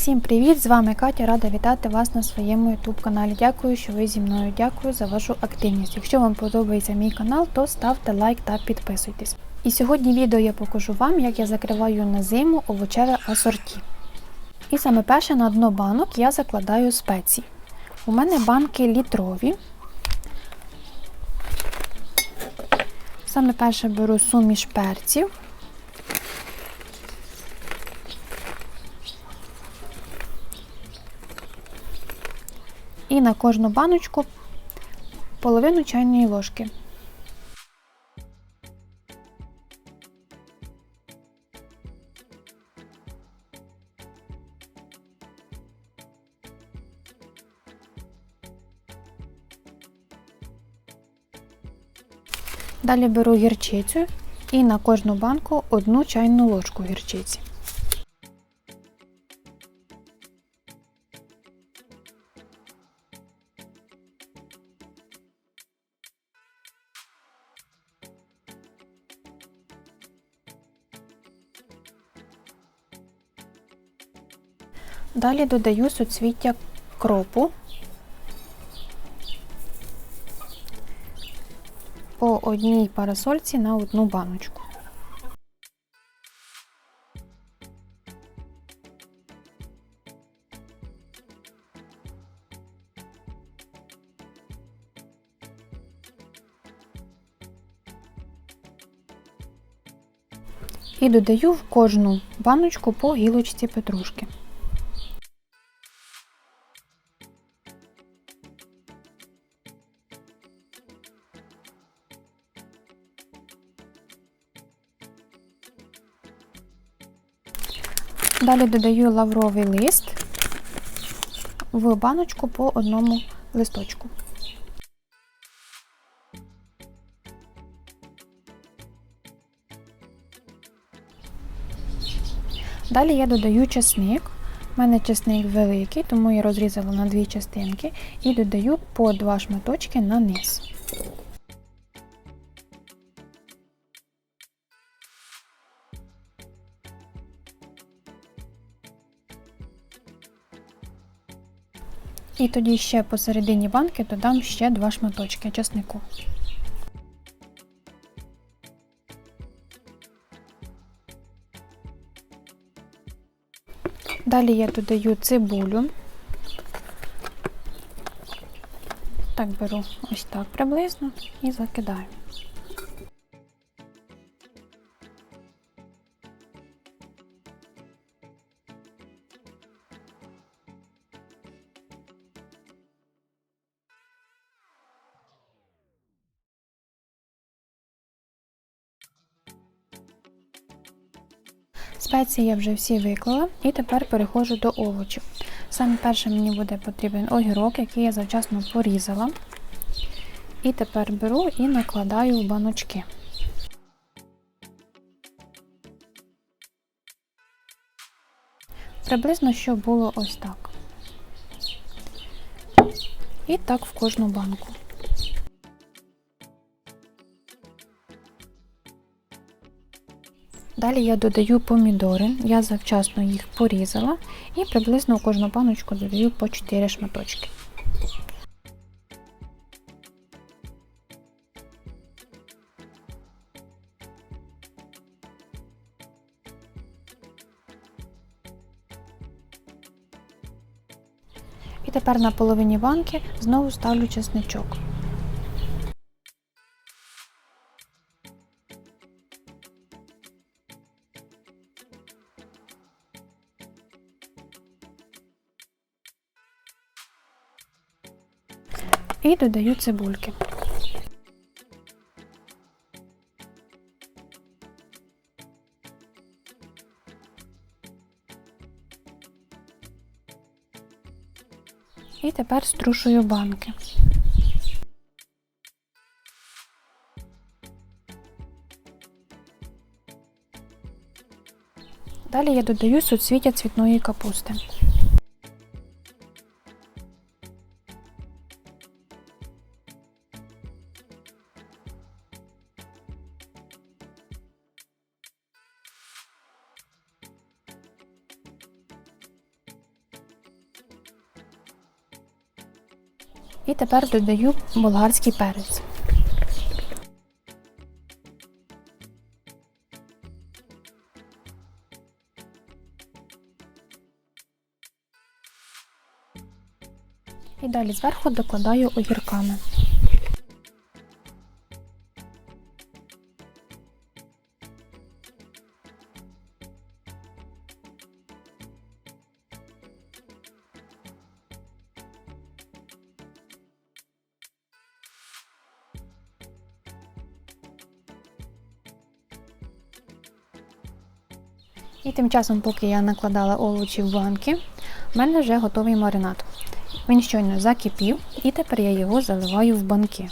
Всім привіт! З вами Катя. Рада вітати вас на своєму YouTube каналі. Дякую, що ви зі мною. Дякую за вашу активність. Якщо вам подобається мій канал, то ставте лайк та підписуйтесь. І сьогодні відео я покажу вам, як я закриваю на зиму овочеве асорті. І саме перше на дно банок я закладаю спеції. У мене банки літрові. Саме перше беру суміш перців. І на кожну баночку половину чайної ложки. Далі беру гірчицю і на кожну банку одну чайну ложку гірчиці. Далі додаю суцвіття кропу по одній парасольці на одну баночку. І додаю в кожну баночку по гілочці петрушки. Далі додаю лавровий лист в баночку по одному листочку. Далі я додаю чесник. У мене чесник великий, тому я розрізала на дві частинки і додаю по два шматочки на низ. І тоді ще посередині банки додам ще два шматочки чеснику. Далі я додаю цибулю. Так беру ось так приблизно і закидаю. Спеції я вже всі виклала і тепер переходжу до овочів. Саме перше мені буде потрібен огірок, який я завчасно порізала. І тепер беру і накладаю в баночки. Приблизно що було ось так. І так в кожну банку. Далі я додаю помідори, я завчасно їх порізала і приблизно у кожну баночку додаю по 4 шматочки. І тепер на половині банки знову ставлю чесничок. І додаю цибульки. І тепер струшую банки. Далі я додаю суцвіття цвітної капусти. І тепер додаю болгарський перець. І далі зверху докладаю огірками. І тим часом, поки я накладала овочі в банки, в мене вже готовий маринад. Він щойно закипів, і тепер я його заливаю в банки.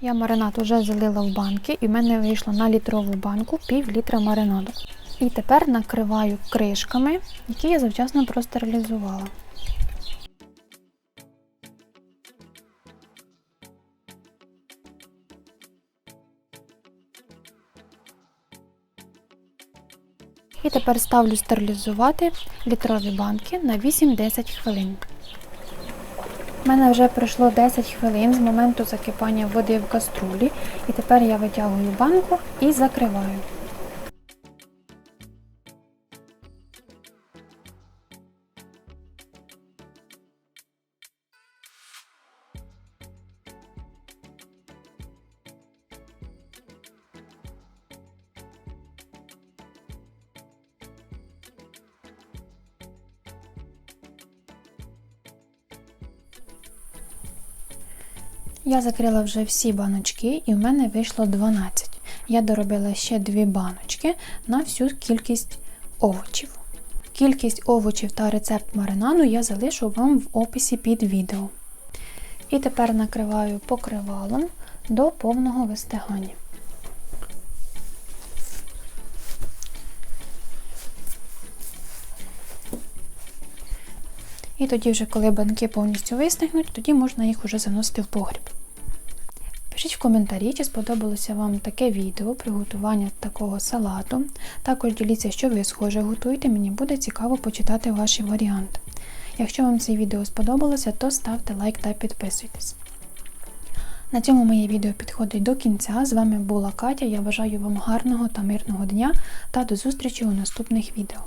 Я маринад уже залила в банки, і в мене вийшло на літрову банку пів літра маринаду. І тепер накриваю кришками, які я завчасно простерилізувала. І тепер ставлю стерилізувати літрові банки на 8-10 хвилин. У мене вже пройшло 10 хвилин з моменту закипання води в каструлі, і тепер я витягую банку і закриваю. Я закрила вже всі баночки і в мене вийшло 12. Я доробила ще дві баночки на всю кількість овочів. Кількість овочів та рецепт маринаду я залишу вам в описі під відео. І тепер накриваю покривалом до повного вистигання. І тоді, вже, коли банки повністю вистигнуть, тоді можна їх уже заносити в погріб. Пишіть в коментарі, чи сподобалося вам таке відео приготування такого салату. Також діліться, що ви схоже готуєте, мені буде цікаво почитати ваші варіанти. Якщо вам це відео сподобалося, то ставте лайк та підписуйтесь. На цьому моє відео підходить до кінця. З вами була Катя. Я бажаю вам гарного та мирного дня та до зустрічі у наступних відео.